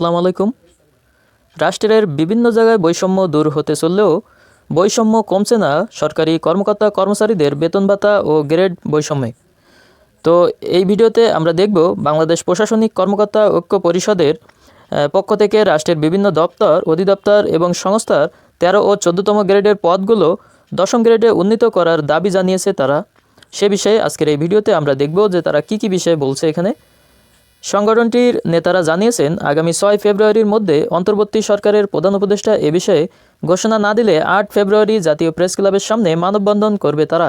আসসালামু আলাইকুম। রাষ্ট্রের বিভিন্ন জায়গায় বৈষম্য দূর হতে চললেও বৈষম্য কমছে না সরকারি কর্মকর্তা কর্মচারীদের বেতন ভাতা ও গ্রেড বৈষম্যে। তো এই ভিডিওতে আমরা দেখব বাংলাদেশ প্রশাসনিক কর্মকর্তা ঐক্য পরিষদের পক্ষ থেকে রাষ্ট্রের বিভিন্ন দপ্তর, অধিদপ্তর এবং সংস্থার তেরো ও চোদ্দতম গ্রেডের পদগুলো দশম গ্রেডে উন্নীত করার দাবি জানিয়েছে তারা। সে বিষয়ে আজকের এই ভিডিওতে আমরা দেখব যে তারা কী কী বিষয়ে বলছে এখানে। সংগঠনটির নেতারা জানিয়েছেন, আগামী ছয় ফেব্রুয়ারির মধ্যে অন্তর্বর্তী সরকারের প্রধান উপদেষ্টা এ বিষয়ে ঘোষণা না দিলে আট ফেব্রুয়ারি জাতীয় প্রেস ক্লাবের সামনে মানববন্ধন করবে তারা।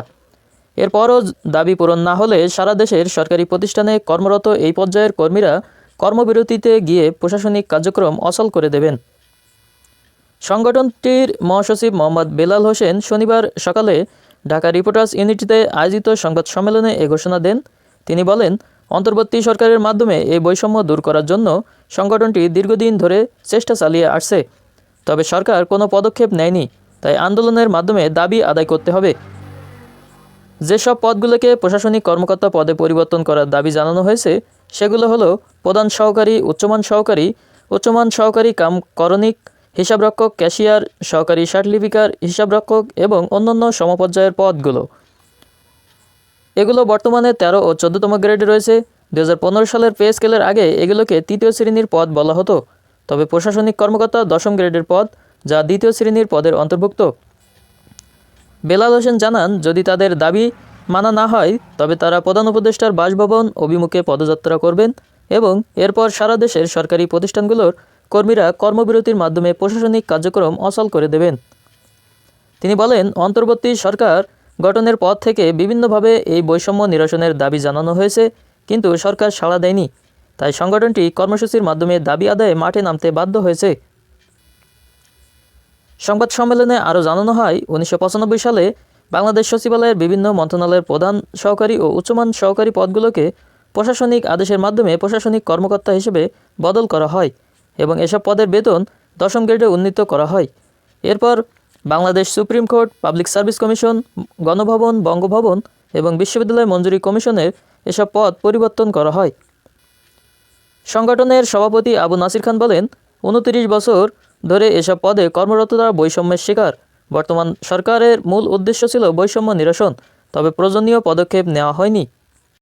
এরপরও দাবি পূরণ না হলে সারা দেশের সরকারি প্রতিষ্ঠানে কর্মরত এই পর্যায়ের কর্মীরা কর্মবিরতিতে গিয়ে প্রশাসনিক কার্যক্রম অচল করে দেবেন। সংগঠনটির মহাসচিব মোহাম্মদ বেলাল হোসেন শনিবার সকালে ঢাকা রিপোর্টার্স ইউনিটিতে আয়োজিত সংবাদ সম্মেলনে এ ঘোষণা দেন। তিনি বলেন অন্তর্বর্তী সরকারের মাধ্যমে এই বৈষম্য দূর করার জন্য সংগঠনটি দীর্ঘদিন ধরে চেষ্টা চালিয়ে আসছে। তবে সরকার কোনো পদক্ষেপ নেয়নি, তাই আন্দোলনের মাধ্যমে দাবি আদায় করতে হবে। যেসব পদগুলোকে প্রশাসনিক কর্মকর্তা পদে পরিবর্তন করার দাবি জানানো হয়েছে, সেগুলো হলো প্রধান সহকারী, উচ্চমান সহকারী উচ্চমান সহকারী কাম করণিক, হিসাবরক্ষক, ক্যাশিয়ার, সহকারী সার্টিফিকার, হিসাবরক্ষক এবং অন্যান্য সমপর্যায়ের পদগুলো। এগুলো বর্তমানে তেরো ও চোদ্দতম গ্রেডে রয়েছে। দু হাজার পনেরো সালের পে স্কেলের আগে এগুলোকে তৃতীয় শ্রেণির পদ বলা হতো। তবে প্রশাসনিক কর্মকর্তা দশম গ্রেডের পদ, যা দ্বিতীয় শ্রেণির পদের অন্তর্ভুক্ত। বেলাল হোসেন জানান, যদি তাদের দাবি মানা না হয়, তবে তারা প্রধান উপদেষ্টার বাসভবন অভিমুখে পদযাত্রা করবেন এবং এরপর সারা দেশের সরকারি প্রতিষ্ঠানগুলোর কর্মীরা কর্মবিরতির মাধ্যমে প্রশাসনিক কার্যক্রম অচল করে দেবেন। তিনি বলেন, অন্তর্বর্তী সরকার গঠনের পর থেকে বিভিন্নভাবে এই বৈষম্য নিরসনের দাবি জানানো হয়েছে, কিন্তু সরকার সাড়া দেয়নি। তাই সংগঠনটি কর্মসূচির মাধ্যমে দাবি আদায়ে মাঠে নামতে বাধ্য হয়েছে। সংবাদ সম্মেলনে আরও জানানো হয়, উনিশশো পঁচানব্বই সালে বাংলাদেশ সচিবালয়ের বিভিন্ন মন্ত্রণালয়ের প্রধান সহকারী ও উচ্চমান সহকারী পদগুলোকে প্রশাসনিক আদেশের মাধ্যমে প্রশাসনিক কর্মকর্তা হিসেবে বদল করা হয় এবং এসব পদের বেতন দশম গ্রেডে উন্নীত করা হয়। এরপর Bangladesh Supreme Court, public service commission, Ganabhaban, Bangabhaban এবং বিশ্ববিদ্যালয় মঞ্জুরি কমিশনের এসব পদ পরিবর্তন করা হয়। সংগঠনের সভাপতি আবু নাসির খান বলেন, উনতিরিশ বছর ধরে এসব পদে কর্মরতরা বৈষম্যের শিকার। বর্তমান সরকারের মূল উদ্দেশ্য ছিল বৈষম্য নিরসন, তবে প্রয়োজনীয় পদক্ষেপ নেওয়া হয়নি।